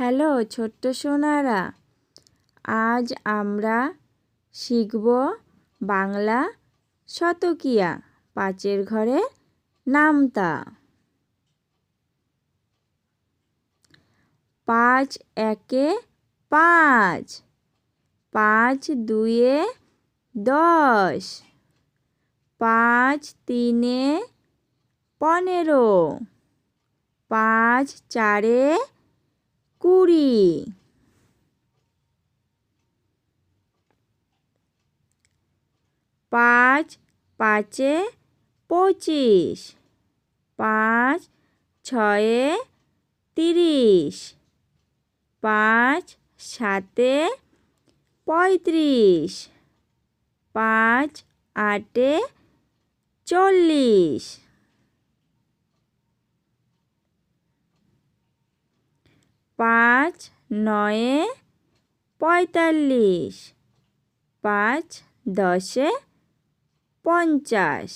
Hello, ছোট্ট সোনারা। আজ আমরা শিখব বাংলা শতকিয়া, পাঁচের ঘরে নামতা। পাঁচ একে পাঁচ পাঁচ দুয়ে দশ, পাঁচ তিনে পনেরো, পাঁচ চারে কুড়ি। পাঁচ পাঁচে পঁচিশ। পাঁচ ছয়ে তিরিশ। পাঁচ সাতে পঁয়ত্রিশ। পাঁচ আটে চল্লিশ। পাঁচ নয়ে পঁয়তাল্লিশ পাঁচ দশে পঞ্চাশ।